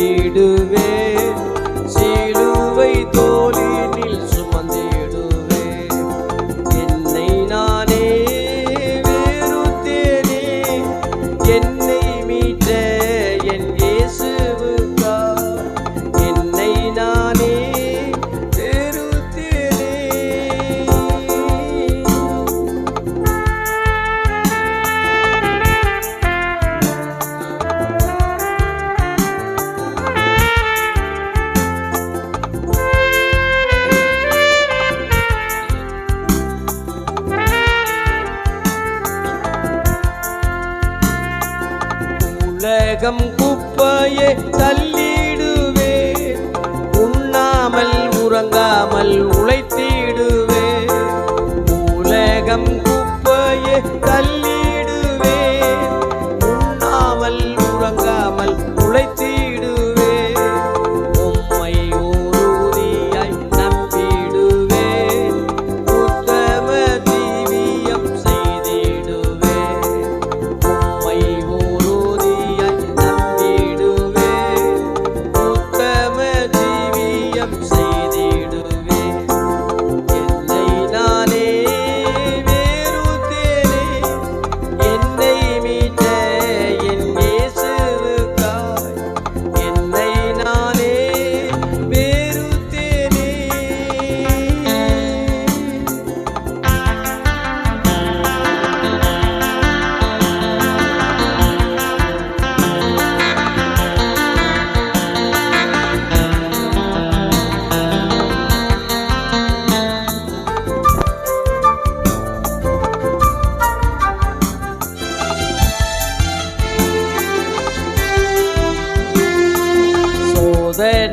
சிடுவே சிலுவை தோலினில் உலகம் குப்பையே தள்ளிடுவே உண்ணாமல் உறங்காமல் உழைத்து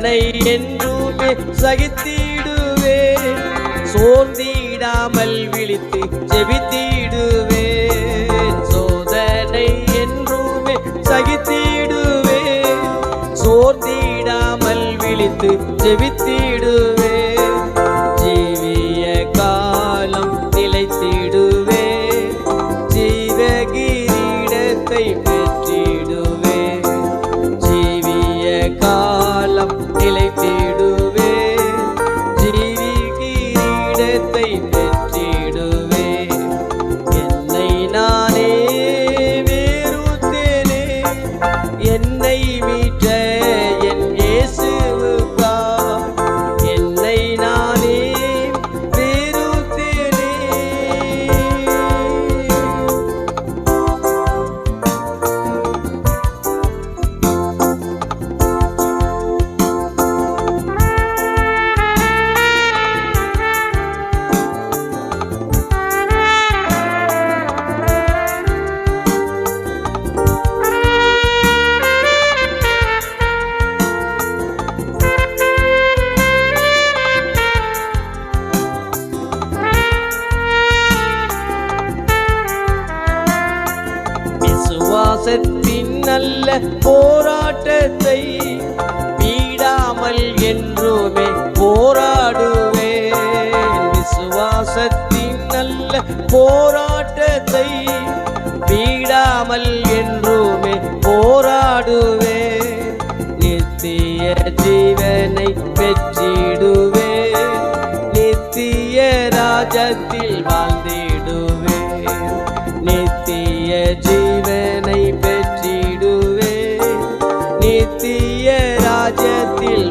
வேதனை என்றுமே சகித்திடுவே சோர்ந்திடாமல் விழித்து செபித்திடுவே சோதனை என்றுமே சகித்திடுவே சோர்ந்திடாமல் விழித்து செபித்திடுவே ஜீவிய காலம் நிலைத்திடுவே ஜீவகிரீடத்தை Yeah. போராட்டத்தை வீடாமல் என்றுமே போராடுவேன். விசுவாசத்தின் நல்ல போராட்டத்தை வீடாமல் என்றுமே போராடுவேன். நித்திய ஜீவனை பெற்றிடுவேன். நித்திய ராஜத்தில் வாழ்ந்திடுவேன். நித்திய ஜீ ராஜ்யத்தில்